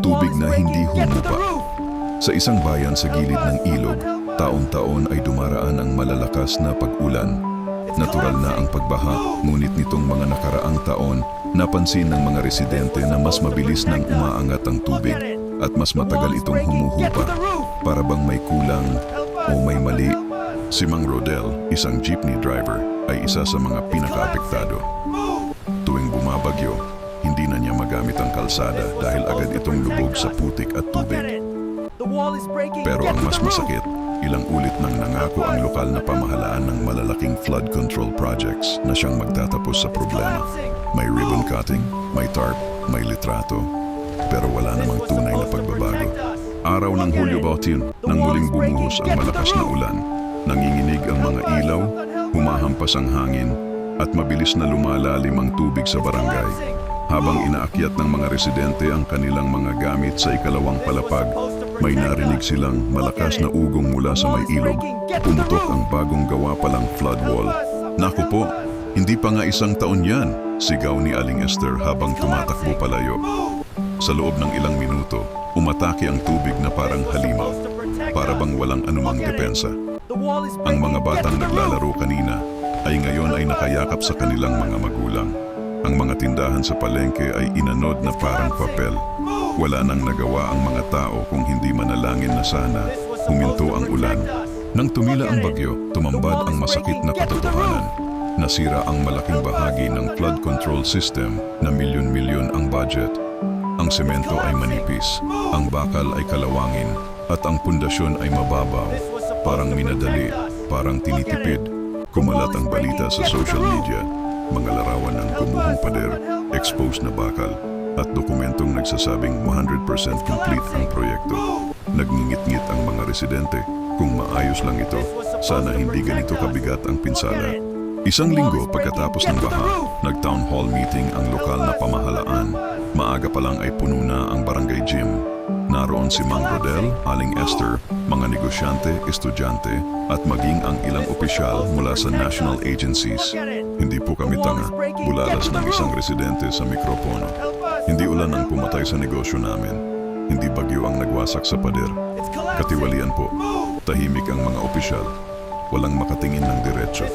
tubig na hindi humupa. Sa isang bayan sa gilid ng ilog, taon-taon ay dumaraan ang malalakas na pag-ulan. Natural na ang pagbaha, ngunit nitong mga nakaraang taon, napansin ng mga residente na mas mabilis nang umaangat ang tubig at mas matagal itong humuhupa. para bang may kulang o may mali. Si Mang Rodel, isang jeepney driver, ay isa sa mga pinakaapektado. Tuwing bumabagyo, kalsada dahil agad itong lubog sa putik at tubig. Pero ang mas masakit, ilang ulit nang nangako ang lokal na pamahalaan ng malalaking flood control projects na siyang magtatapos sa problema. May ribbon cutting, may tarp, may litrato, pero wala namang tunay na pagbabago. Araw ng Hulyo Bautin, nang muling bumuhos ang malakas na ulan, nanginginig ang mga ilaw, humahampas ang hangin, at mabilis na lumalalim ang tubig sa barangay. Habang inaakyat ng mga residente ang kanilang mga gamit sa ikalawang palapag, may narinig silang malakas na ugong mula sa may ilog. Pumutok ang bagong gawa palang flood wall. Naku po, hindi pa nga isang taon yan, sigaw ni Aling Esther habang tumatakbo palayo. Sa loob ng ilang minuto, umatake ang tubig na parang halimaw, para bang walang anumang depensa. Ang mga batang naglalaro kanina ay ngayon ay nakayakap sa kanilang mga magulang. Ang mga tindahan sa palengke ay inanod na parang papel. Wala nang nagawa ang mga tao kung hindi manalangin na sana huminto ang ulan. Nang tumila ang bagyo, tumambad ang masakit na katotohanan. Nasira ang malaking bahagi ng flood control system na milyon-milyon ang budget. Ang semento ay manipis, ang bakal ay kalawangin, at ang pundasyon ay mababaw. Parang minadali, parang tinitipid. Kumalat ang balita sa social media, mga larawan ng gumuhong pader, exposed na bakal, at dokumentong nagsasabing 100% complete ang proyekto. Nagngingit-ngit ang mga residente, kung maayos lang ito, sana hindi ganito kabigat ang pinsala. Isang linggo pagkatapos ng baha, nag-town hall meeting ang lokal na pamahalaan. Maaga pa lang ay puno na ang barangay gym. Naroon si Mang Rodel, Aling Esther, mga negosyante, estudyante, at maging ang ilang opisyal mula sa national agencies. Hindi po kami tanga, bulalas ng isang residente sa mikropono. Hindi ulan ang pumatay sa negosyo namin. Hindi bagyo ang nagwasak sa pader. Katiwalian po, tahimik ang mga opisyal. Walang makatingin ng diretsyo.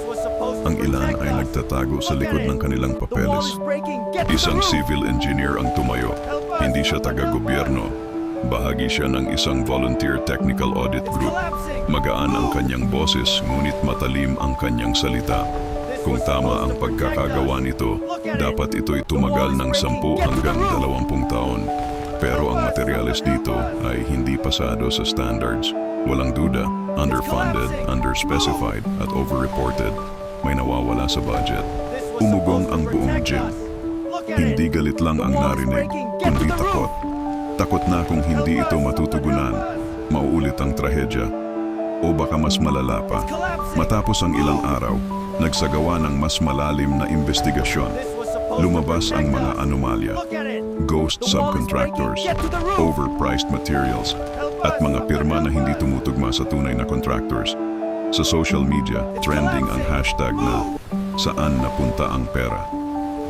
Ang ilan ay nagtatago sa likod ng kanilang papeles. Isang civil engineer ang tumayo. Hindi siya taga-gobyerno. Bahagi siya ng isang volunteer technical audit group. Magaan ang kanyang boses ngunit matalim ang kanyang salita. Kung tama ang pagkakagawa nito, dapat ito'y tumagal ng 10 hanggang 20 taon. Pero ang materyales dito ay hindi pasado sa standards. Walang duda, underfunded, underspecified at overreported. May nawawala sa budget. Umugong ang buong gym. Hindi galit lang ang narinig, kundi takot. Takot na kung hindi ito matutugunan, mauulit ang trahedya. O baka mas malala pa. Matapos ang ilang araw, nagsagawa ng mas malalim na investigasyon. Lumabas ang mga anomalya, ghost subcontractors, overpriced materials, at mga pirma na hindi tumutugma sa tunay na contractors. Sa social media, trending ang hashtag na saan napunta ang pera.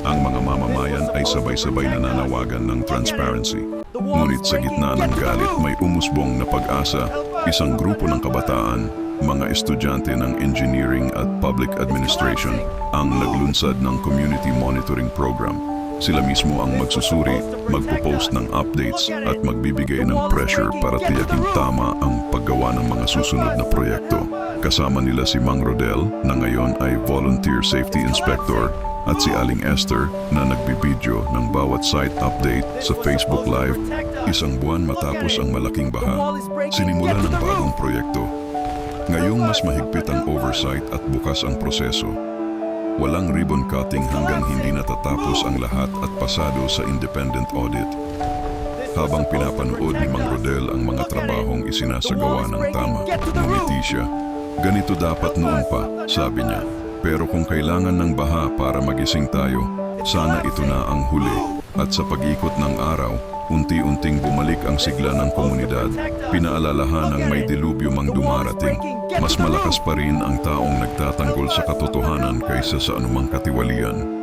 Ang mga mamamayan ay sabay-sabay nananawagan ng transparency. Ngunit sa gitna ng galit may umusbong na pag-asa, isang grupo ng kabataan, mga estudyante ng engineering at public administration ang naglunsad ng community monitoring program. Sila mismo ang magsusuri, magpo-post ng updates at magbibigay ng pressure para tiyaking tama ang paggawa ng mga susunod na proyekto. Kasama nila si Mang Rodel na ngayon ay Volunteer Safety Inspector at si Aling Esther na nagbibideo ng bawat site update sa Facebook Live isang buwan matapos ang malaking baha. Sinimulan ng bagong proyekto. Ngayong mas mahigpit ang oversight at bukas ang proseso. Walang ribbon cutting hanggang hindi natatapos ang lahat at pasado sa independent audit. Habang pinapanood ni Mang Rodel ang mga trabahong isinasagawa ng tama, ngumiti siya. Ganito dapat noon pa, sabi niya. Pero kung kailangan ng baha para magising tayo, sana ito na ang huli. At sa pag-ikot ng araw, unti-unting bumalik ang sigla ng komunidad. Pinaalalahan ng may dilubyo mang dumarating. Mas malakas pa rin ang taong nagtatanggol sa katotohanan kaysa sa anumang katiwalian.